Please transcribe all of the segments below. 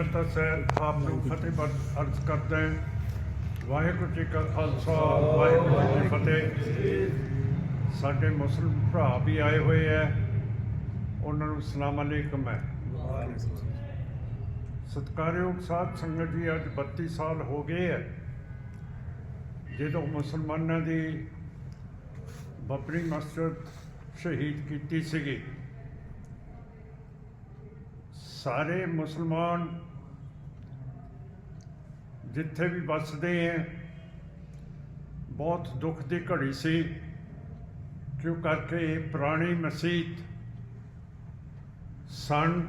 ਕਰਤਾ ਸਾਹਿਬ ਆਪ ਨੂੰ ਫਤਿਹ ਬਖਸ਼ ਅਰਜ਼ ਕਰਦਾ ਹੈ। ਵਾਹਿਗੁਰੂ ਜੀ ਕਾ ਖਾਲਸਾ, ਵਾਹਿਗੁਰੂ ਜੀ ਕੀ ਫਤਿਹ। ਸਾਡੇ ਮੁਸਲਮ ਭਰਾ ਵੀ ਆਏ ਹੋਏ ਹੈ ਉਹਨਾਂ ਨੂੰ ਸਲਾਮ ਅਲੈਕਮ ਹੈ। ਸਤਿਕਾਰਯੋਗ ਸਾਧ ਸੰਗਤ ਜੀ, ਅੱਜ 32 ਸਾਲ ਹੋ ਗਏ ਹੈ ਜਦੋਂ ਮੁਸਲਮਾਨਾਂ ਦੀ ਬੱਬਰੀ ਮਸਜਿਦ ਸ਼ਹੀਦ ਕੀਤੀ ਸੀਗੀ, ਸਾਰੇ ਮੁਸਲਮਾਨ ਜਿੱਥੇ ਵੀ ਵੱਸਦੇ ਹੈ ਬਹੁਤ ਦੁੱਖ ਦੀ ਘੜੀ ਸੀ। ਕਿਉਂ ਕਰਕੇ ਇਹ ਪੁਰਾਣੀ ਮਸਜਿਦ ਸਨ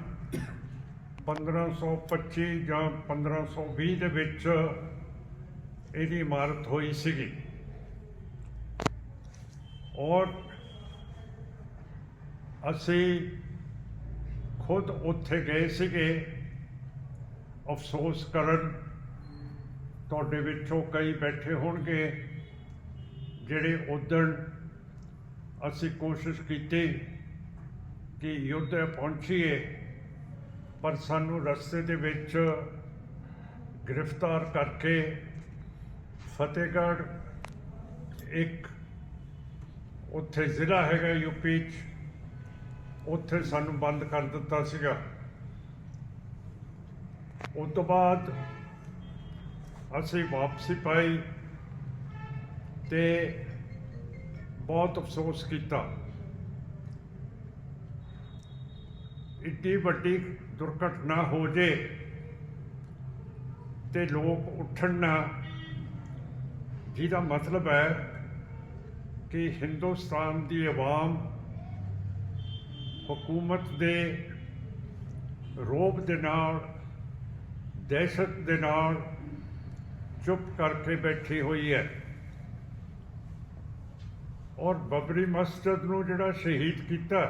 1525 ਜਾਂ 1520 ਦੇ ਵਿੱਚ ਇਹਦੀ ਇਮਾਰਤ ਹੋਈ ਸੀਗੀ। ਔਰ ਅਸੀਂ ਖੁਦ ਉੱਥੇ ਗਏ ਸੀਗੇ ਅਫਸੋਸ ਕਰਨ ਤੁਹਾਡੇ ਵਿੱਚੋਂ ਕਈ ਬੈਠੇ ਹੋਣਗੇ, ਜਿਹੜੇ ਉਦਣ ਅਸੀਂ ਕੋਸ਼ਿਸ਼ ਕੀਤੀ ਕਿ ਯੁੱਧ ਪਹੁੰਚੀਏ, ਪਰ ਸਾਨੂੰ ਰਸਤੇ ਦੇ ਵਿੱਚ ਗ੍ਰਿਫਤਾਰ ਕਰਕੇ ਫਤਿਹਗੜ੍ਹ ਇੱਕ ਉੱਥੇ ਜ਼ਿਲ੍ਹਾ ਹੈਗਾ ਯੂਪੀ 'ਚ, ਉੱਥੇ ਸਾਨੂੰ ਬੰਦ ਕਰ ਦਿੱਤਾ ਸੀਗਾ। ਉਸ ਤੋਂ ਬਾਅਦ ਅਸੀਂ ਵਾਪਸੀ ਪਾਈ ਤੇ ਬਹੁਤ ਅਫਸੋਸ ਕੀਤਾ। ਇੱਡੀ ਵੱਡੀ ਦੁਰਘਟਨਾ ਹੋ ਜੇ ਤੇ ਲੋਕ ਉੱਠਣ ਨਾ, ਜਿਹਦਾ ਮਤਲਬ ਹੈ ਕਿ ਹਿੰਦੁਸਤਾਨ ਦੀ ਆਵਾਮ ਹਕੂਮਤ ਦੇ ਰੋਬ ਦੇ ਨਾਲ, ਦਹਿਸ਼ਤ ਦੇ ਨਾਲ ਚੁੱਪ ਕਰਕੇ ਬੈਠੀ ਹੋਈ ਹੈ। ਔਰ ਬਬਰੀ ਮਸਜਿਦ ਨੂੰ ਜਿਹੜਾ ਸ਼ਹੀਦ ਕੀਤਾ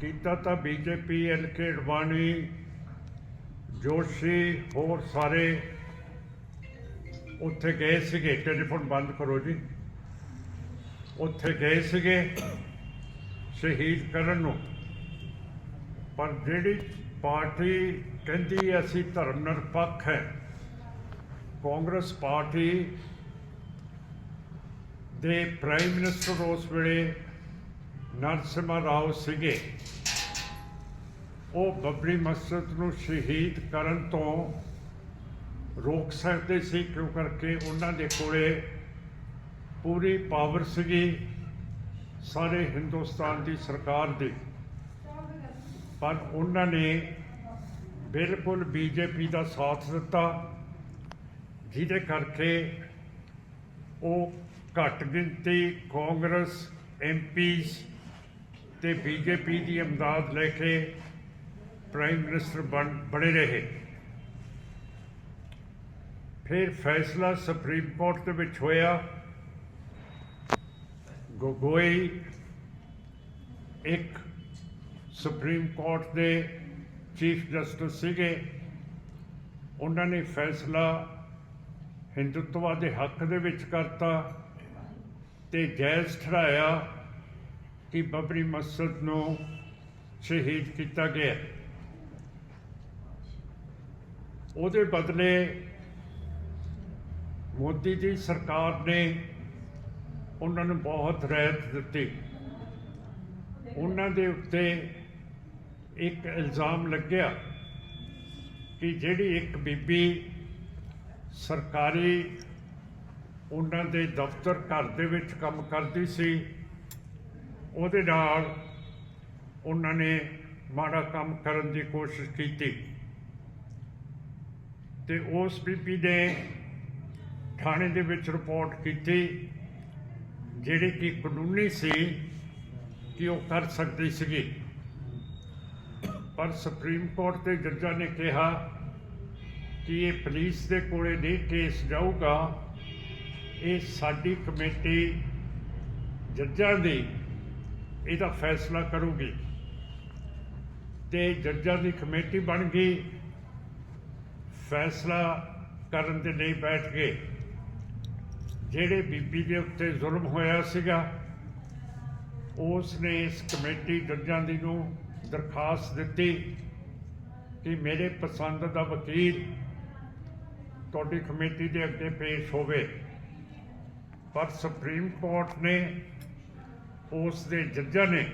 ਕੀਤਾ ਤਾਂ ਬੀਜੇਪੀ ਐਲਕੇ ਅਡਵਾਨੀ, ਜੋਸ਼ੀ, ਹੋਰ ਸਾਰੇ ਉੱਥੇ ਗਏ ਸੀਗੇ। ਟੈਲੀਫੋਨ ਬੰਦ ਕਰੋ ਜੀ। ਉੱਥੇ ਗਏ ਸੀਗੇ ਸ਼ਹੀਦ ਕਰਨ ਨੂੰ। ਪਰ ਜਿਹੜੀ ਪਾਰਟੀ ਕਹਿੰਦੀ ਅਸੀਂ ਧਰਮ ਨਿਰਪੱਖ ਹੈ ਕਾਂਗਰਸ ਪਾਰਟੀ ਦੇ ਪ੍ਰਾਈਮ ਮਿਨਿਸਟਰ ਉਸ ਵੇਲੇ ਨਰਸਿਮਾ ਰਾਓ ਸੀਗੇ। ਉਹ ਬੱਬਰੀ ਮਸਜਿਦ ਨੂੰ ਸ਼ਹੀਦ ਕਰਨ ਤੋਂ ਰੋਕ ਸਕਦੇ ਸੀ, ਕਿਉਂ ਕਰਕੇ ਉਹਨਾਂ ਦੇ ਕੋਲੇ ਪੂਰੀ ਪਾਵਰ ਸੀਗੀ ਸਾਰੇ ਹਿੰਦੁਸਤਾਨ ਦੀ ਸਰਕਾਰ ਦੀ। ਪਰ ਉਹਨਾਂ ਨੇ ਬਿਲਕੁਲ ਬੀਜੇਪੀ ਦਾ ਸਾਥ ਦਿੱਤਾ। ਜਿਹਦੇ ਕਰਕੇ ਉਹ ਘੱਟ ਗਿਣਤੀ ਕਾਂਗਰਸ ਐਮਪੀਜ਼ ਤੇ ਬੀਜੇਪੀ ਦੀ ਇਮਦਾਦ ਲੈ ਕੇ ਪ੍ਰਾਈਮ ਮਿਨਿਸਟਰ ਬਣ, ਬਣੇ ਰਹੇ। ਫਿਰ ਫੈਸਲਾ ਸੁਪਰੀਮ ਕੋਰਟ ਦੇ ਵਿੱਚ ਹੋਇਆ। ਗੋਗੋਈ ਇੱਕ ਸੁਪਰੀਮ ਕੋਰਟ ਦੇ ਚੀਫ ਜਸਟਿਸ ਸੀਗੇ। ਉਹਨਾਂ ਨੇ ਫੈਸਲਾ ਹਿੰਦੁੱਤਵਾ ਦੇ ਹੱਕ ਦੇ ਵਿੱਚ ਕਰਤਾ ਤੇ ਜੈਜ਼ ਠਹਿਰਾਇਆ ਕਿ ਬਬਰੀ ਮਸਜਿਦ ਨੂੰ ਸ਼ਹੀਦ ਕੀਤਾ ਗਿਆ। ਉਹਦੇ ਬਦਲੇ ਮੋਦੀ ਦੀ ਸਰਕਾਰ ਨੇ ਉਹਨਾਂ ਨੂੰ ਬਹੁਤ ਰਹਿਤ ਦਿੱਤੀ। ਉਹਨਾਂ ਦੇ ਉੱਤੇ ਇੱਕ ਇਲਜ਼ਾਮ ਲੱਗਿਆ ਕਿ ਜਿਹੜੀ ਇੱਕ ਬੀਬੀ ਸਰਕਾਰੀ ਉਹਨਾਂ ਦੇ ਦਫ਼ਤਰ ਘਰ ਦੇ ਵਿੱਚ ਕੰਮ ਕਰਦੀ ਸੀ। ਉਹਦੇ ਨਾਲ ਉਹਨਾਂ ਨੇ ਮਾੜਾ ਕੰਮ ਕਰਨ ਦੀ ਕੋਸ਼ਿਸ਼ ਕੀਤੀ। ਤੇ ਉਸ ਬੀਬੀ ਨੇ ਥਾਣੇ ਦੇ ਵਿੱਚ ਰਿਪੋਰਟ ਕੀਤੀ, ਜਿਹੜੀ ਕਿ ਕਾਨੂੰਨੀ ਸੀ ਕਿ ਉਹ ਕਰ ਸਕਦੀ ਸੀਗੀ। ਪਰ ਸੁਪਰੀਮ ਕੋਰਟ ਦੇ ਜੱਜਾਂ ਨੇ ਕਿਹਾ ਕਿ ਇਹ ਪੁਲਿਸ ਦੇ ਕੋਲੇ ਨਹੀਂ ਕੇਸ ਜਾਊਗਾ, ਇਹ ਸਾਡੀ ਕਮੇਟੀ ਜੱਜਾਂ ਦੀ ਇਹਦਾ ਫੈਸਲਾ ਕਰੂਗੀ। ਤੇ ਜੱਜਾਂ ਦੀ ਕਮੇਟੀ ਬਣ ਗਈ ਫੈਸਲਾ ਕਰਨ ਦੇ ਲਈ ਬੈਠ ਗਏ। ਜਿਹੜੇ ਬੀਬੀ ਦੇ ਉੱਤੇ ਜ਼ੁਲਮ ਹੋਇਆ ਸੀਗਾ, ਉਸ ਨੇ ਇਸ ਕਮੇਟੀ ਜੱਜਾਂ ਦੀ ਨੂੰ ਦਰਖਾਸਤ ਦਿੱਤੀ ਕਿ ਮੇਰੇ ਪਸੰਦ ਦਾ ਵਕੀਲ ਤੁਹਾਡੀ ਕਮੇਟੀ ਦੇ ਅੱਗੇ ਪੇਸ਼ ਹੋਵੇ। ਪਰ ਸੁਪਰੀਮ ਕੋਰਟ ਨੇ ਉਸ ਦੇ ਜੱਜਾਂ ਨੇ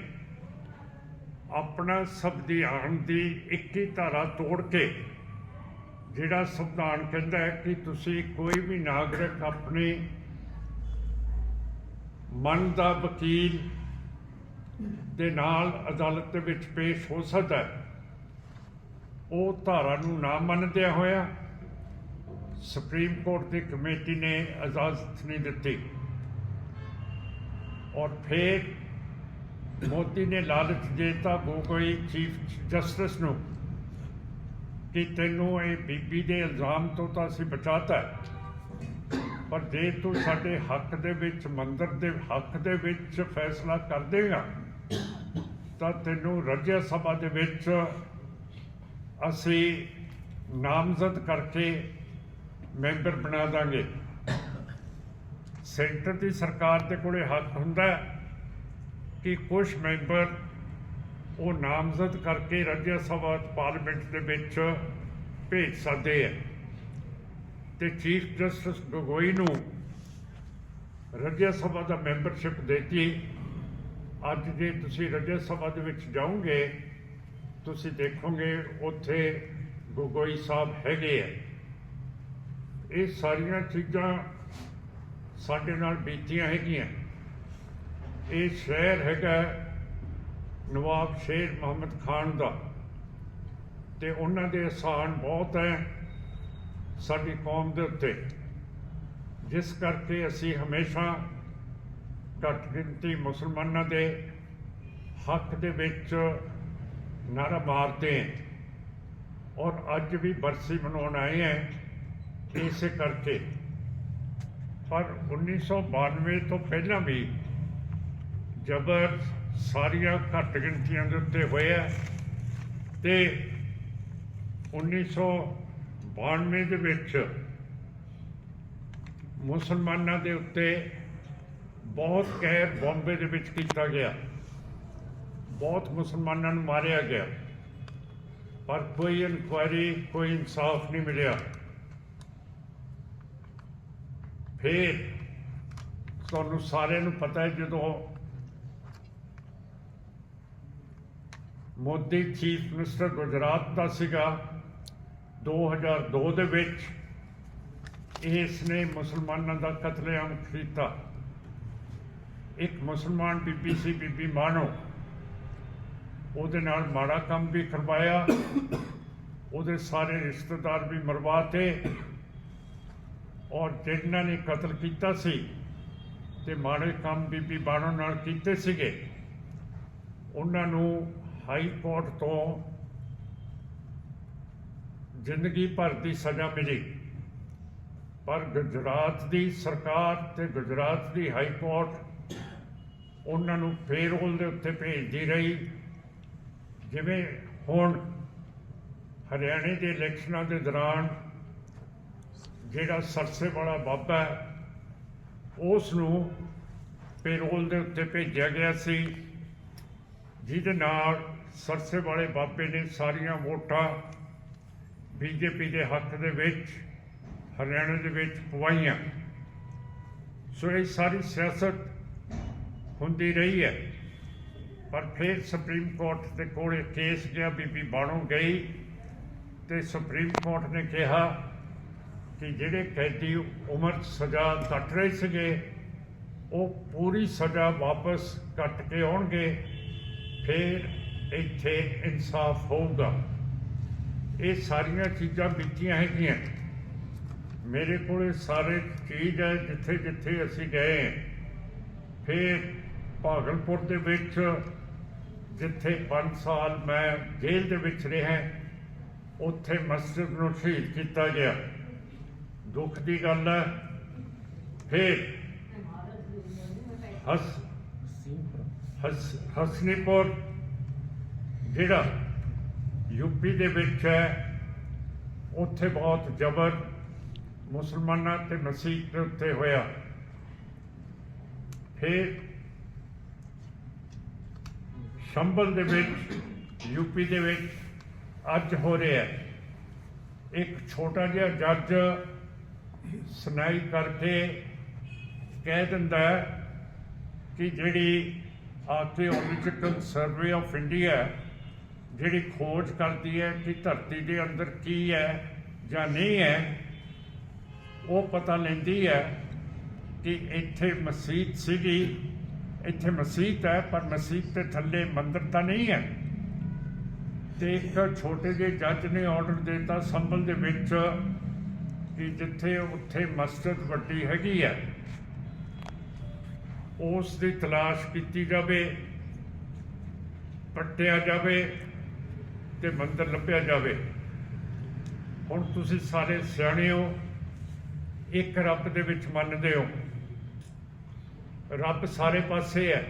ਆਪਣਾ ਸੰਵਿਧਾਨ ਦੀ 21 ਧਾਰਾ ਤੋੜ ਕੇ ਜਿਹੜਾ ਸੰਵਿਧਾਨ ਕਹਿੰਦਾ ਹੈ ਕਿ ਤੁਸੀਂ ਕੋਈ ਵੀ ਨਾਗਰਿਕ ਆਪਣੇ ਮਨ ਦਾ ਵਕੀਲ ਦੇ ਨਾਲ ਅਦਾਲਤ ਦੇ ਵਿੱਚ ਪੇਸ਼ ਹੋ ਸਕਦਾ ਹੈ। ਉਹ ਧਾਰਾ ਨੂੰ ਨਾ ਮੰਨਦਿਆਂ ਹੋਇਆ ਸੁਪਰੀਮ ਕੋਰਟ ਦੀ ਕਮੇਟੀ ਨੇ ਇਜਾਜ਼ਤ ਨਹੀਂ ਦਿੱਤੀ। ਔਰ ਫਿਰ ਮੋਦੀ ਨੇ ਲਾਲਚ ਦੇਤਾ ਗੋਗੋਈ ਚੀਫ ਜਸਟਿਸ ਨੂੰ ਕਿ ਤੈਨੂੰ ਇਹ ਬੀਬੀ ਦੇ ਇਲਜ਼ਾਮ ਤੋਂ ਤਾਂ ਅਸੀਂ ਬਚਾਤਾ ਪਰ ਜੇ ਤੂੰ ਸਾਡੇ ਹੱਕ ਦੇ ਵਿੱਚ, ਮੰਦਰ ਦੇ ਹੱਕ ਦੇ ਵਿੱਚ ਫੈਸਲਾ ਕਰ ਦੇਗਾ ਤਾਂ ਤੈਨੂੰ ਰਾਜ ਸਭਾ ਦੇ ਵਿੱਚ ਅਸੀਂ ਨਾਮਜ਼ਦ ਕਰਕੇ ਮੈਂਬਰ ਬਣਾ ਦਾਂਗੇ। ਸੈਂਟਰ ਦੀ ਸਰਕਾਰ ਦੇ ਕੋਲੇ ਹੱਕ ਹੁੰਦਾ ਕਿ ਕੁਝ ਮੈਂਬਰ ਉਹ ਨਾਮਜ਼ਦ ਕਰਕੇ ਰਾਜ ਸਭਾ ਪਾਰਲੀਮੈਂਟ ਦੇ ਵਿੱਚ ਭੇਜ ਸਕਦੇ ਹੈ ਤੇ ਚੀਫ ਜਸਟਿਸ ਗੋਗੋਈ ਨੂੰ ਰਾਜ ਸਭਾ ਦਾ ਮੈਂਬਰਸ਼ਿਪ ਦੇਤੀ। ਅੱਜ ਜੇ ਤੁਸੀਂ ਰਾਜ ਸਭਾ ਦੇ ਵਿੱਚ ਜਾਓਗੇ, ਤੁਸੀਂ ਦੇਖੋਗੇ ਉੱਥੇ ਗੋਗੋਈ ਸਾਹਿਬ ਹੈਗੇ ਆ। ਇਹ ਸਾਰੀਆਂ ਚੀਜ਼ਾਂ ਸਾਡੇ ਨਾਲ ਬੀਤੀਆਂ ਹੈਗੀਆਂ। ਇਹ ਸ਼ਹਿਰ ਹੈਗਾ ਨਵਾਬ ਸ਼ੇਰ ਮੁਹੰਮਦ ਖਾਨ ਦਾ ਤੇ ਉਹਨਾਂ ਦੇ ਅਹਿਸਾਨ ਬਹੁਤ ਹੈ ਸਾਡੀ ਕੌਮ ਦੇ ਉੱਤੇ। ਜਿਸ ਕਰਕੇ ਅਸੀਂ ਹਮੇਸ਼ਾ ਘੱਟ ਗਿਣਤੀ ਮੁਸਲਮਾਨਾਂ ਦੇ ਹੱਕ ਦੇ ਵਿੱਚ ਨਾਰਾ ਮਾਰਦੇ ਹਾਂ। ਔਰ ਅੱਜ ਵੀ ਬਰਸੀ ਮਨਾਉਣ ਆਏ ਹਾਂ। ਇਸੇ ਕਰਕੇ। ਪਰ 1992 ਤੋਂ ਪਹਿਲਾਂ ਵੀ ਜਬਰ ਸਾਰੀਆਂ ਘੱਟ ਗਿਣਤੀਆਂ ਦੇ ਉੱਤੇ ਹੋਇਆ ਤੇ 1992 ਦੇ ਵਿੱਚ ਮੁਸਲਮਾਨਾਂ ਦੇ ਉੱਤੇ ਬਹੁਤ ਕਹਿਰ ਬੰਬੇ ਦੇ ਵਿੱਚ ਕੀਤਾ ਗਿਆ। ਬਹੁਤ ਮੁਸਲਮਾਨਾਂ ਨੂੰ ਮਾਰਿਆ ਗਿਆ। ਪਰ ਕੋਈ ਇਨਕੁਆਇਰੀ, ਕੋਈ ਇਨਸਾਫ ਨਹੀਂ ਮਿਲਿਆ। ਫਿਰ ਤੁਹਾਨੂੰ ਸਾਰਿਆਂ ਨੂੰ ਪਤਾ ਹੈ ਜਦੋਂ ਮੋਦੀ ਚੀਫ ਮਿਨਿਸਟਰ ਗੁਜਰਾਤ ਦਾ ਸੀਗਾ 2002 ਦੇ ਵਿੱਚ ਇਸ ਨੇ ਮੁਸਲਮਾਨਾਂ ਦਾ ਕਤਲੇਆਮ ਕੀਤਾ। ਇੱਕ ਮੁਸਲਮਾਨ ਬੀਬੀ ਸੀ, ਬੀਬੀ ਮਾਨੋ। ਉਹਦੇ ਨਾਲ ਮਾੜਾ ਕੰਮ ਵੀ ਕਰਵਾਇਆ। ਉਹਦੇ ਸਾਰੇ ਰਿਸ਼ਤੇਦਾਰ ਵੀ ਮਰਵਾਤੇ ਔਰ ਜਿਨ੍ਹਾਂ ਨੇ ਕਤਲ ਕੀਤਾ ਸੀ ਤੇ ਮਾੜੇ ਕੰਮ ਬੀਬੀ ਬਾਣੋ ਨਾਲ ਕੀਤੇ ਸੀਗੇ, ਉਹਨਾਂ ਨੂੰ ਹਾਈ ਕੋਰਟ ਤੋਂ ਜ਼ਿੰਦਗੀ ਭਰ ਦੀ ਸਜ਼ਾ ਮਿਲੀ। ਪਰ ਗੁਜਰਾਤ ਦੀ ਸਰਕਾਰ ਤੇ ਗੁਜਰਾਤ ਦੀ ਹਾਈ ਕੋਰਟ ਉਹਨਾਂ ਨੂੰ ਪੇਰੋਲ ਦੇ ਉੱਤੇ ਭੇਜਦੀ ਰਹੀ। ਜਿਵੇਂ ਹੁਣ ਹਰਿਆਣੇ ਦੇ ਇਲੈਕਸ਼ਨਾਂ ਦੇ ਦੌਰਾਨ ਜਿਹੜਾ ਸਰਸੇ ਵਾਲਾ ਬਾਬਾ ਹੈ, ਉਸ ਨੂੰ ਪੈਰੋਲ ਦੇ ਉੱਤੇ ਭੇਜਿਆ ਗਿਆ ਸੀ, ਜਿਹਦੇ ਨਾਲ ਸਰਸੇ ਵਾਲੇ ਬਾਬੇ ਨੇ ਸਾਰੀਆਂ ਵੋਟਾਂ ਬੀਜੇਪੀ ਦੇ ਹੱਕ ਦੇ ਵਿੱਚ, ਹਰਿਆਣਾ ਦੇ ਵਿੱਚ ਪਵਾਈਆਂ। ਸੋ ਇਹ ਸਾਰੀ ਸਿਆਸਤ ਹੁੰਦੀ ਰਹੀ ਹੈ। ਪਰ ਫਿਰ ਸੁਪਰੀਮ ਕੋਰਟ ਦੇ ਕੋਲ ਇਹ ਕੇਸ ਗਿਆ ਬੀਬੀ ਬਾਣੋ ਗਈ ਤੇ ਸੁਪਰੀਮ ਕੋਰਟ ਨੇ ਕਿਹਾ ਕਿ ਜਿਹੜੇ ਕੈਦੀ ਉਮਰ 'ਚ ਸਜ਼ਾ ਕੱਟ ਰਹੇ ਸੀਗੇ, ਉਹ ਪੂਰੀ ਸਜ਼ਾ ਵਾਪਸ ਕੱਟ ਕੇ ਆਉਣਗੇ, ਫਿਰ ਇੱਥੇ ਇਨਸਾਫ ਹੋਊਗਾ। ਇਹ ਸਾਰੀਆਂ ਚੀਜ਼ਾਂ ਬੀਤੀਆਂ ਹੈਗੀਆਂ। ਮੇਰੇ ਕੋਲੇ ਸਾਰੇ ਚੀਜ਼ ਹੈ ਜਿੱਥੇ ਜਿੱਥੇ ਅਸੀਂ ਗਏ ਫਿਰ ਭਾਗਲਪੁਰ ਦੇ ਵਿੱਚ, ਜਿੱਥੇ 5 ਸਾਲ ਮੈਂ ਜੇਲ੍ਹ ਦੇ ਵਿੱਚ ਰਿਹਾ, ਉੱਥੇ ਮਸਜਿਦ ਨੂੰ ਸ਼ਹੀਦ ਕੀਤਾ ਗਿਆ। ਦੁੱਖ ਦੀ ਗੱਲ ਹੈ। ਫਿਰ ਹਸ ਹਸ ਹਸਨੀਪੁਰ, ਜਿਹੜਾ ਯੂਪੀ ਦੇ ਵਿੱਚ ਹੈ, ਉੱਥੇ ਬਹੁਤ ਜ਼ਬਰ ਮੁਸਲਮਾਨਾਂ ਤੇ ਮਸੀਹ ਦੇ ਉੱਤੇ ਹੋਇਆ। ਫਿਰ ਸ਼ੰਭਲ ਦੇ ਵਿੱਚ ਯੂਪੀ ਦੇ ਵਿੱਚ ਅੱਜ ਹੋ ਰਿਹਾ ਇੱਕ ਛੋਟਾ ਜਿਹਾ ਜੱਜ ਸੁਣਾਈ ਕਰਕੇ ਕਹਿ ਦਿੰਦਾ ਕਿ ਜਿਹੜੀ ਆਰਕੀਓਲੋਜੀਕਲ ਸਰਵੇ ਆਫ ਇੰਡੀਆ ਜਿਹੜੀ ਖੋਜ ਕਰਦੀ ਹੈ ਕਿ ਧਰਤੀ ਦੇ ਅੰਦਰ ਕੀ ਹੈ ਜਾਂ ਨਹੀਂ ਹੈ, ਉਹ ਪਤਾ ਲੈਂਦੀ ਹੈ ਕਿ ਇੱਥੇ ਮਸਜਿਦ ਸੀਗੀ। ਇੱਥੇ ਮਸਜਿਦ ਹੈ, ਪਰ ਮਸਜਿਦ ਦੇ ਥੱਲੇ ਮੰਦਿਰ ਤਾਂ ਨਹੀਂ ਹੈ। ਤੇ ਇੱਕ ਛੋਟੇ ਜਿਹੇ ਜੱਜ ਨੇ ਆਰਡਰ ਦਿੱਤਾ, ਸੰਭਲ ਦੇ ਵਿੱਚ ਕਿ ਜਿੱਥੇ ਉੱਥੇ ਮਸਜਿਦ ਵੱਡੀ ਹੈਗੀ ਹੈ ਉਸ ਦੀ ਤਲਾਸ਼ ਕੀਤੀ ਜਾਵੇ, ਪੱਟਿਆ ਜਾਵੇ ਤੇ ਮੰਦਰ ਲੱਭਿਆ ਜਾਵੇ। ਹੁਣ ਤੁਸੀਂ ਸਾਰੇ ਸਿਆਣੇ ਹੋ, ਇੱਕ ਰੱਬ ਦੇ ਵਿੱਚ ਮੰਨਦੇ ਹੋ। ਰੱਬ ਸਾਰੇ ਪਾਸੇ ਹੈ,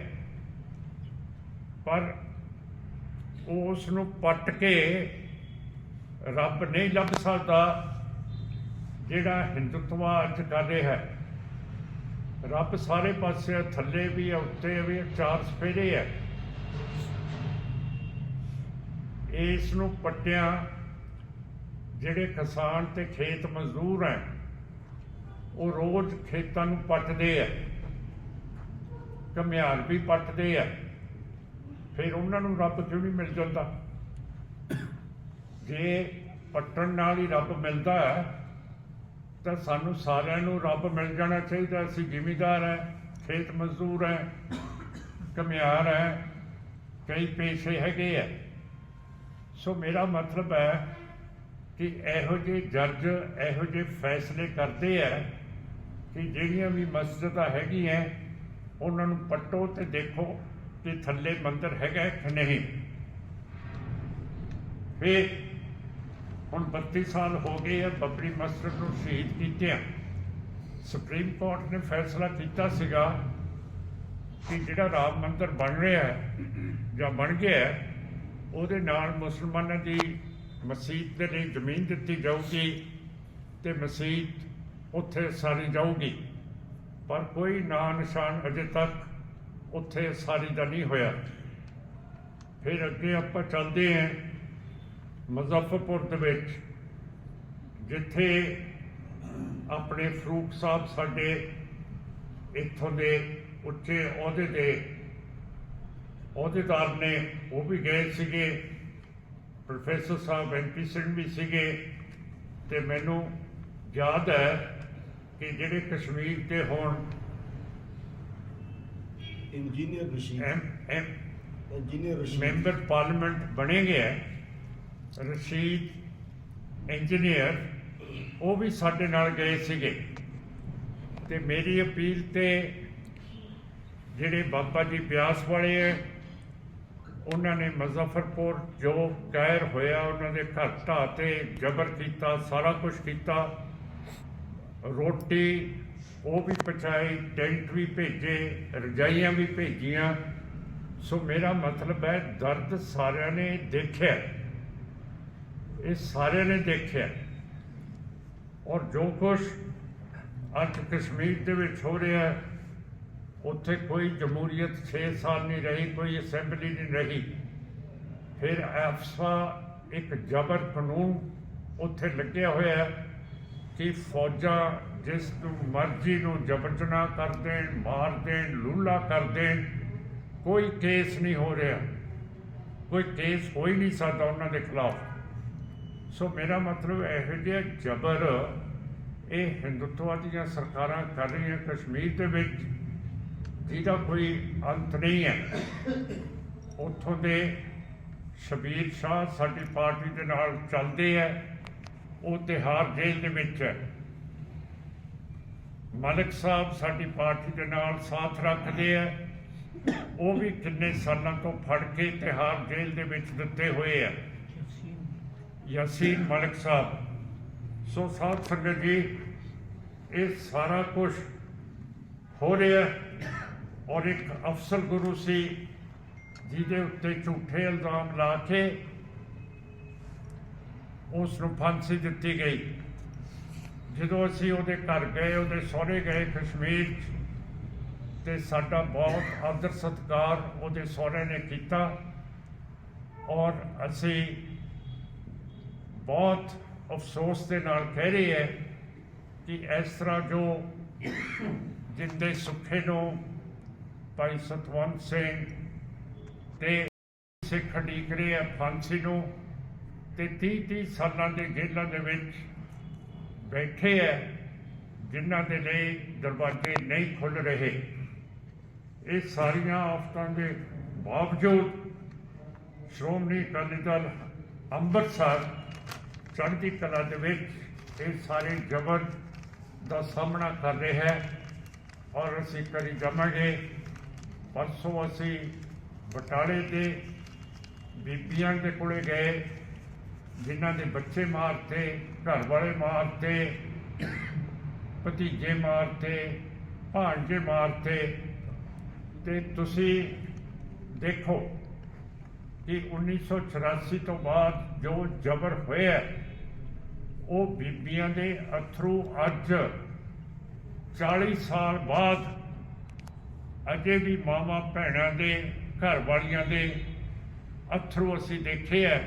ਪਰ ਉਸ ਨੂੰ ਪੱਟ ਕੇ ਰੱਬ ਨਹੀਂ ਲੱਭ ਸਕਦਾ। ਜਿਹੜਾ ਹਿੰਦੂਤਵਾ ਅੱਜ ਕਰ ਰਿਹਾ ਹੈ ਰੱਬ ਸਾਰੇ ਪਾਸੇ ਥੱਲੇ ਵੀ ਹੈ ਉੱਤੇ ਵੀ ਹੈ, ਚਾਰ ਸਫੇਰੇ ਹੈ। ਇਸ ਨੂੰ ਪੱਟਿਆ ਜਿਹੜੇ ਕਿਸਾਨ ਤੇ ਖੇਤ ਮਜ਼ਦੂਰ ਹੈ ਉਹ ਰੋਜ਼ ਖੇਤਾਂ ਨੂੰ ਪੱਟਦੇ ਆ ਘਮਿਆਰ ਵੀ ਪੱਟਦੇ ਆ ਫਿਰ ਉਹਨਾਂ ਨੂੰ ਰੱਬ ਕਿਉਂ ਨਹੀਂ ਮਿਲ ਜਾਂਦਾ? ਜੇ ਪੱਟਣ ਨਾਲ ਹੀ ਰੱਬ ਮਿਲਦਾ ਹੈ ਤਾਂ ਸਾਨੂੰ ਸਾਰਿਆਂ ਨੂੰ ਰੱਬ ਮਿਲ ਜਾਣਾ ਚਾਹੀਦਾ। ਅਸੀਂ ਜ਼ਿਮੀਦਾਰ ਹੈ, ਖੇਤ ਮਜ਼ਦੂਰ ਹੈ ਘਮਿਆਰ ਹੈ, ਕਈ ਪੇਸ਼ੇ ਹੈਗੇ ਆ। ਸੋ ਮੇਰਾ ਮਤਲਬ ਹੈ ਕਿ ਇਹੋ ਜਿਹੇ ਜੱਜ ਇਹੋ ਜਿਹੇ ਫੈਸਲੇ ਕਰਦੇ ਆ ਕਿ ਜਿਹੜੀਆਂ ਵੀ ਮਸਜਿਦਾਂ ਹੈਗੀਆਂ, ਉਹਨਾਂ ਨੂੰ ਪੱਟੋ ਤੇ ਦੇਖੋ ਕਿ ਥੱਲੇ ਮੰਦਰ ਹੈਗਾ ਕਿ ਨਹੀਂ। ਫਿਰ ਹੁਣ 32 ਸਾਲ ਹੋ ਗਏ ਆ ਬੱਬਰੀ ਮਸਜਿਦ ਨੂੰ ਸ਼ਹੀਦ ਕੀਤਿਆਂ ਸੁਪਰੀਮ ਕੋਰਟ ਨੇ ਫੈਸਲਾ ਕੀਤਾ ਸੀਗਾ ਕਿ ਜਿਹੜਾ ਰਾਮ ਮੰਦਰ ਬਣ ਰਿਹਾ ਹੈ ਜਾਂ ਬਣ ਗਿਆ ਹੈ, ਉਹਦੇ ਨਾਲ ਮੁਸਲਮਾਨਾਂ ਦੀ ਮਸਜਿਦ ਦੇ ਲਈ ਜ਼ਮੀਨ ਦਿੱਤੀ ਜਾਊਗੀ ਤੇ ਮਸਜਿਦ ਉੱਥੇ ਸਾਰੀ ਜਾਊਗੀ। ਪਰ ਕੋਈ ਨਾਂ ਨਿਸ਼ਾਨ ਅਜੇ ਤੱਕ ਉੱਥੇ ਸਾਰੀ ਦਾ ਨਹੀਂ ਹੋਇਆ। ਫਿਰ ਅੱਗੇ ਆਪਾਂ ਚੱਲਦੇ ਹਾਂ। ਮੁਜ਼ੱਫਰਪੁਰ ਦੇ ਵਿੱਚ ਜਿੱਥੇ ਆਪਣੇ ਫਰੂਕ ਸਾਹਿਬ ਸਾਡੇ ਇੱਥੋਂ ਦੇ ਉੱਚੇ ਅਹੁਦੇ ਦੇ ਅਹੁਦੇਦਾਰ ਨੇ ਉਹ ਵੀ ਗਏ ਸੀਗੇ। ਪ੍ਰੋਫੈਸਰ ਸਾਹਿਬ ਐਨਪੀ ਸਿੰਘ ਵੀ ਸੀਗੇ। ਤੇ ਮੈਨੂੰ ਯਾਦ ਹੈ ਕਿ ਜਿਹੜੇ ਕਸ਼ਮੀਰ ਦੇ ਹੁਣ engineer Rashid M M engineer Rashid member parliament ਬਣੇ ਗਏ ਹੈ ਰਸ਼ੀਦ, ਇੰਜੀਨੀਅਰ, ਉਹ ਵੀ ਸਾਡੇ ਨਾਲ ਗਏ ਸੀਗੇ। ਤੇ ਮੇਰੀ ਅਪੀਲ ਤੇ ਜਿਹੜੇ ਬਾਬਾ ਜੀ ਬਿਆਸ ਵਾਲੇ ਹੈ ਉਹਨਾਂ ਨੇ ਮੁਜ਼ੱਫਰਪੁਰ ਜੋ ਕਹਿਰ ਹੋਇਆ, ਉਹਨਾਂ ਦੇ ਘਰ ਢਾਹ ਤੇ ਜ਼ਬਰ ਕੀਤਾ, ਸਾਰਾ ਕੁਝ ਕੀਤਾ। ਰੋਟੀ ਉਹ ਵੀ ਪਹੁੰਚਾਈ, ਟੈਂਟ ਵੀ ਭੇਜੇ, ਰਜਾਈਆਂ ਵੀ ਭੇਜੀਆਂ। ਸੋ ਮੇਰਾ ਮਤਲਬ ਹੈ, ਦਰਦ ਸਾਰਿਆਂ ਨੇ ਦੇਖਿਆ। ਇਹ ਸਾਰਿਆਂ ਨੇ ਦੇਖਿਆ। ਔਰ ਜੋ ਕੁਝ ਅੱਜ ਕਸ਼ਮੀਰ ਦੇ ਵਿੱਚ ਹੋ ਰਿਹਾ ਹੈ, ਉੱਥੇ ਕੋਈ ਜਮਹੂਰੀਅਤ 6 ਸਾਲ ਨਹੀਂ ਰਹੀ, ਕੋਈ ਅਸੈਂਬਲੀ ਨਹੀਂ ਰਹੀ। ਫਿਰ ਐਫਸਾ ਇੱਕ ਜ਼ਬਰ ਕਾਨੂੰਨ ਉੱਥੇ ਲੱਗਿਆ ਹੋਇਆ ਹੈ ਕਿ ਫੌਜਾਂ ਜਿਸ ਨੂੰ ਮਰਜ਼ੀ ਨੂੰ ਜਬਰਜਨਾ ਕਰ ਦੇਣ, ਮਾਰ ਦੇਣ, ਲੂਲਾ ਕਰ ਦੇਣ, ਕੋਈ ਕੇਸ ਨਹੀਂ ਹੋ ਰਿਹਾ। ਕੋਈ ਕੇਸ ਹੋ ਹੀ ਨਹੀਂ ਸਕਦਾ ਉਹਨਾਂ ਦੇ ਖਿਲਾਫ। ਸੋ ਮੇਰਾ ਮਤਲਬ ਇਹੋ ਜਿਹਾ ਜ਼ਬਰ ਇਹ ਹਿੰਦੁੱਤਵਾ ਦੀਆਂ ਸਰਕਾਰਾਂ ਕਰ ਰਹੀਆਂ ਕਸ਼ਮੀਰ ਦੇ ਵਿੱਚ, ਜਿਹਦਾ ਕੋਈ ਅੰਤ ਨਹੀਂ ਹੈ। ਉੱਥੋਂ ਦੇ ਸ਼ਬੀਰ ਸ਼ਾਹ ਸਾਡੀ ਪਾਰਟੀ ਦੇ ਨਾਲ ਚੱਲਦੇ ਹੈ ਉਹ ਤਿਹਾਰ ਜੇਲ੍ਹ ਦੇ ਵਿੱਚ ਹੈ। ਮਲਕ ਸਾਹਿਬ ਸਾਡੀ ਪਾਰਟੀ ਦੇ ਨਾਲ ਸਾਥ ਰੱਖਦੇ ਆ। ਉਹ ਵੀ ਕਿੰਨੇ ਸਾਲਾਂ ਤੋਂ ਫੜ ਕੇ ਤਿਹਾਰ ਜੇਲ੍ਹ ਦੇ ਵਿੱਚ ਦਿੱਤੇ ਹੋਏ ਆ। ਯਾਸੀਨ ਮਲਕ ਸਾਹਿਬ। ਸੋ ਸਾਧ ਸੰਗਤ ਜੀ ਇਹ ਸਾਰਾ ਕੁਝ ਹੋ ਰਿਹਾ ਔਰ ਇੱਕ ਅਫਸਰ ਗੁਰੂ ਸੀ ਜਿਹਦੇ ਉੱਤੇ ਝੂਠੇ ਇਲਜ਼ਾਮ ਲਾ ਕੇ ਉਸ ਨੂੰ ਫਾਂਸੀ ਦਿੱਤੀ ਗਈ। ਜਦੋਂ ਅਸੀਂ ਉਹਦੇ ਘਰ ਗਏ ਉਹਦੇ ਸਹੁਰੇ ਗਏ ਕਸ਼ਮੀਰ 'ਚ, ਤੇ ਸਾਡਾ ਬਹੁਤ ਆਦਰ ਸਤਿਕਾਰ ਉਹਦੇ ਸਹੁਰੇ ਨੇ ਕੀਤਾ ਔਰ ਅਸੀਂ ਬਹੁਤ ਅਫਸੋਸ ਦੇ ਨਾਲ ਕਹਿ ਰਹੇ ਹੈ ਕਿ ਇਸ ਤਰ੍ਹਾਂ ਜੋ ਜਿੰਦੇ ਸੁੱਖੇ ਨੂੰ ਭਾਈ ਸਤਵੰਤ ਸਿੰਘ ਤੇ ਸਿੱਖ ਢੀਕ ਰਹੇ ਹੈ ਫਾਂਸੀ ਨੂੰ ਤੇ 30 30 ਸਾਲਾਂ ਦੇ ਜੇਲ੍ਹਾਂ ਦੇ ਵਿੱਚ ਬੈਠੇ ਹੈ ਜਿਨ੍ਹਾਂ ਦੇ ਲਈ ਦਰਵਾਜ਼ੇ ਨਹੀਂ ਖੁੱਲ ਰਹੇ। ਇਹ ਸਾਰੀਆਂ ਆਫਤਾਂ ਦੇ ਬਾਵਜੂਦ ਸ਼੍ਰੋਮਣੀ ਅਕਾਲੀ ਦਲ ਅੰਮ੍ਰਿਤਸਰ ਚੜ੍ਹਦੀ ਕਲਾ ਦੇ ਵਿੱਚ ਇਹ ਸਾਰੇ ਜਬਰ ਦਾ ਸਾਹਮਣਾ ਕਰ ਰਿਹਾ ਹੈ ਔਰ ਅਸੀਂ ਕਰੀ ਜਾਵਾਂਗੇ। ਪਰਸੋਂ ਅਸੀਂ ਬਟਾਲੇ ਦੇ ਬੀਬੀਆਂ ਦੇ ਕੋਲੇ ਗਏ, ਜਿਨ੍ਹਾਂ ਦੇ ਬੱਚੇ ਮਾਰਤੇ ਘਰ ਵਾਲੇ ਮਾਰਤੇ ਭਤੀਜੇ ਮਾਰਤੇ ਭਾਂਜੇ ਮਾਰਤੇ ਤੇ। ਤੁਸੀਂ ਦੇਖੋ ਕਿ 1984 ਤੋਂ ਬਾਅਦ ਜੋ ਜ਼ਬਰ ਹੋਇਆ ਉਹ ਬੀਬੀਆਂ ਦੇ ਅਥਰੂ ਅੱਜ 40 ਸਾਲ ਬਾਅਦ ਅਜੇ ਵੀ ਮਾਵਾਂ ਭੈਣਾਂ ਦੇ ਘਰ ਵਾਲੀਆਂ ਦੇ ਅਥਰੂ ਅਸੀਂ ਦੇਖੇ ਹੈ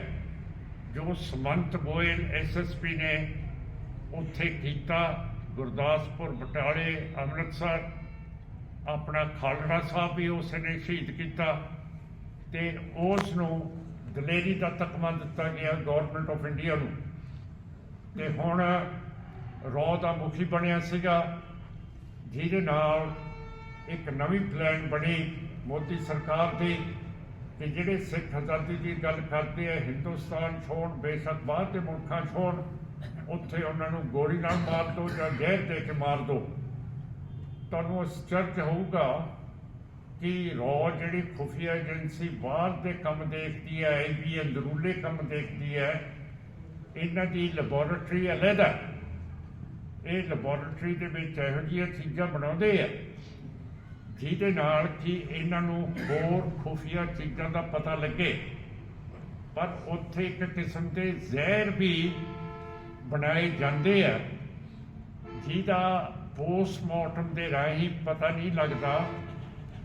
ਜੋ ਸਮੰਤ ਗੋਇਲ ਐਸਐਸਪੀ ਨੇ ਉੱਥੇ ਕੀਤਾ, ਗੁਰਦਾਸਪੁਰ, ਬਟਾਲੇ, ਅੰਮ੍ਰਿਤਸਰ, ਆਪਣਾ ਖਾਲੜਾ ਸਾਹਿਬ ਵੀ ਉਸ ਨੇ ਸ਼ਹੀਦ ਕੀਤਾ ਤੇ ਉਸ ਨੂੰ ਦਲੇਰੀ ਦਾ ਤਕਮਾ ਦਿੱਤਾ ਗਿਆ ਗਵਰਨਮੈਂਟ ਆਫ ਇੰਡੀਆ ਨੂੰ। ਤੇ ਹੁਣ ਰੌ ਦਾ ਮੁਖੀ ਬਣਿਆ ਸੀਗਾ, ਜਿਹਦੇ ਨਾਲ ਇੱਕ ਨਵੀਂ ਪਲਾਨ ਬਣੀ ਮੋਦੀ ਸਰਕਾਰ ਦੀ, ਕਿ ਜਿਹੜੇ ਸਿੱਖ ਆਜ਼ਾਦੀ ਦੀ ਗੱਲ ਕਰਦੇ ਆ, ਹਿੰਦੁਸਤਾਨ ਛੋੜ, ਬੇਸ਼ੱਕ ਬਾਹਰ ਦੇ ਮੁਲਕਾਂ ਛੋੜ, ਉੱਥੇ ਉਹਨਾਂ ਨੂੰ ਗੋਲੀ ਨਾਲ ਮਾਰ ਦਿਓ ਜਾਂ ਜ਼ਹਿਰ ਦੇ ਕੇ ਮਾਰ ਦਿਓ ਤੁਹਾਨੂੰ ਅਸਚਰਜ ਹੋਊਗਾ ਕਿ ਰੌ ਜਿਹੜੀ ਖੁਫੀਆ ਏਜੰਸੀ ਬਾਹਰ ਦੇ ਕੰਮ ਦੇਖਦੀ ਹੈ ਇਹ ਵੀ ਅੰਦਰੂਲੇ ਕੰਮ ਦੇਖਦੀ ਹੈ ਇਹਨਾਂ ਦੀ ਲੈਬੋਰੇਟਰੀ ਅਲੱਗਾ ਇਹ ਲੈਬੋਰੇਟਰੀ ਦੇ ਵਿੱਚ ਇਹੋ ਜਿਹੀਆਂ ਚੀਜ਼ਾਂ ਬਣਾਉਂਦੇ ਆ, ਜਿਹਦੇ ਨਾਲ ਕਿ ਇਹਨਾਂ ਨੂੰ ਹੋਰ ਖੁਫੀਆ ਚੀਜ਼ਾਂ ਦਾ ਪਤਾ ਲੱਗੇ। ਪਰ ਉੱਥੇ ਇੱਕ ਕਿਸਮ ਦੇ ਜ਼ਹਿਰ ਵੀ ਬਣਾਏ ਜਾਂਦੇ ਆ, ਜਿਹਦਾ ਪੋਸਟਮਾਰਟਮ ਦੇ ਰਾਹੀਂ ਪਤਾ ਨਹੀਂ ਲੱਗਦਾ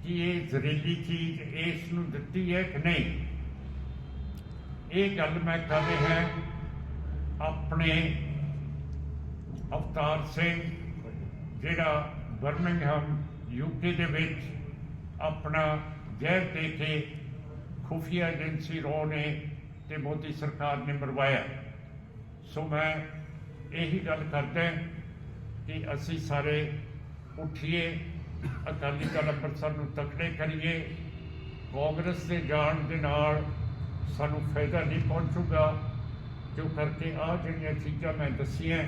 ਕਿ ਇਹ ਜ਼ਹਿਰੀਲੀ ਚੀਜ਼ ਇਸ ਨੂੰ ਦਿੱਤੀ ਹੈ ਕਿ ਨਹੀਂ। ਇਹ ਗੱਲ ਮੈਂ ਕਰ ਰਿਹਾ ਆਪਣੇ ਅਵਤਾਰ ਸਿੰਘ, ਜਿਹੜਾ ਬਰਮਿੰਗਹਮ ਯੂਕੇ ਦੇ ਵਿੱਚ ਆਪਣਾ ਜ਼ਹਿਰ ਦੇ ਕੇ ਖੁਫੀਆ ਏਜੰਸੀ ਰੋ ਨੇ ਤੇ ਮੋਦੀ ਸਰਕਾਰ ਨੇ ਮਰਵਾਇਆ। ਸੋ ਮੈਂ ਇਹੀ ਗੱਲ ਕਰਦਾ ਕਿ ਅਸੀਂ ਸਾਰੇ ਉੱਠੀਏ, ਅਕਾਲੀ ਦਲ ਅੰਮ੍ਰਿਤਸਰ ਨੂੰ ਤਕੜੇ ਕਰੀਏ। ਕਾਂਗਰਸ ਦੇ ਜਾਣ ਦੇ ਨਾਲ ਸਾਨੂੰ ਫਾਇਦਾ ਨਹੀਂ ਪਹੁੰਚੂਗਾ। ਜੋ ਕਰਕੇ ਆ ਜਿਹੜੀਆਂ ਚੀਜ਼ਾਂ ਮੈਂ ਦੱਸੀਆਂ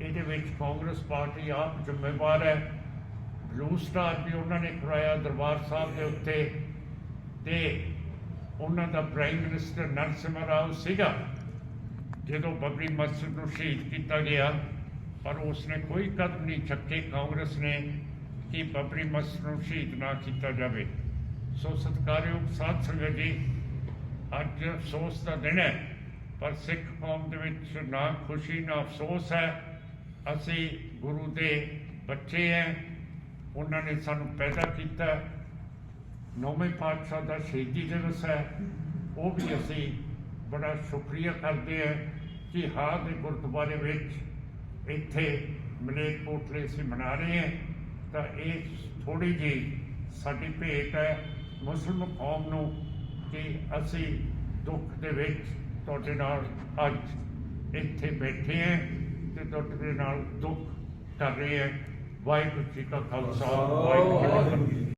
ਇਹਦੇ ਵਿੱਚ ਕਾਂਗਰਸ ਪਾਰਟੀ ਆਪ ਜ਼ਿੰਮੇਵਾਰ ਹੈ। ਬਲੂ ਸਟਾਰ ਵੀ ਉਹਨਾਂ ਨੇ ਕਰਾਇਆ ਦਰਬਾਰ ਸਾਹਿਬ ਦੇ ਉੱਤੇ ਤੇ ਉਹਨਾਂ ਦਾ ਪ੍ਰਾਈਮ ਮਿਨਿਸਟਰ ਨਰਸਿਮਹਾ ਰਾਓ ਸੀਗਾ, ਜਦੋਂ ਬਬਰੀ ਮਸਜਿਦ ਨੂੰ ਸ਼ਹੀਦ ਕੀਤਾ ਗਿਆ। ਪਰ ਉਸਨੇ ਕੋਈ ਕਦਮ ਨਹੀਂ ਚੱਕੇ ਕਾਂਗਰਸ ਨੇ ਕਿ ਬਬਰੀ ਮਸਜਿਦ ਨੂੰ ਸ਼ਹੀਦ ਨਾ ਕੀਤਾ ਜਾਵੇ। ਸੋ ਸਤਿਕਾਰਯੋਗ ਸਾਧ ਸੰਗਤ ਜੀ, ਅੱਜ ਅਫਸੋਸ ਦਾ ਦਿਨ ਹੈ। ਪਰ ਸਿੱਖ ਕੌਮ ਦੇ ਵਿੱਚ ਨਾ ਖੁਸ਼ੀ, ਨਾ ਅਫਸੋਸ ਹੈ। ਅਸੀਂ ਗੁਰੂ ਦੇ ਬੱਚੇ ਹੈ ਉਹਨਾਂ ਨੇ ਸਾਨੂੰ ਪੈਦਾ ਕੀਤਾ। ਨੌਵੇਂ ਪਾਤਸ਼ਾਹ ਦਾ ਸ਼ਹੀਦੀ ਦਿਵਸ ਹੈ। ਉਹ ਵੀ ਅਸੀਂ ਬੜਾ ਸ਼ੁਕਰੀਆ ਕਰਦੇ ਹਾਂ ਕਿ ਹਾਂ ਦੇ ਗੁਰਦੁਆਰੇ ਵਿੱਚ ਇੱਥੇ ਮਲੇਰਕੋਟਲੇ ਅਸੀਂ ਮਨਾ ਰਹੇ ਹਾਂ। ਤਾਂ ਇਹ ਥੋੜੀ ਜਿਹੀ ਸਾਡੀ ਭੇਟ ਹੈ। ਮੁਸਲਮਾਨ ਕੌਮ ਨੂੰ ਕਿ ਅਸੀਂ ਦੁੱਖ ਦੇ ਵਿੱਚ ਤੁਹਾਡੇ ਨਾਲ ਅੱਜ ਇੱਥੇ ਬੈਠੇ ਹਾਂ ਤੇ ਤੁਹਾਡੇ ਨਾਲ ਦੁੱਖ ਕਰ ਰਹੇ ਹਾਂ। ਵਾਹਿਗੁਰੂ ਜੀ ਕਾ ਖਾਲਸਾ ਵਾਹਿਗੁਰੂ ਜੀ ਕੀ ਫਤਿਹ।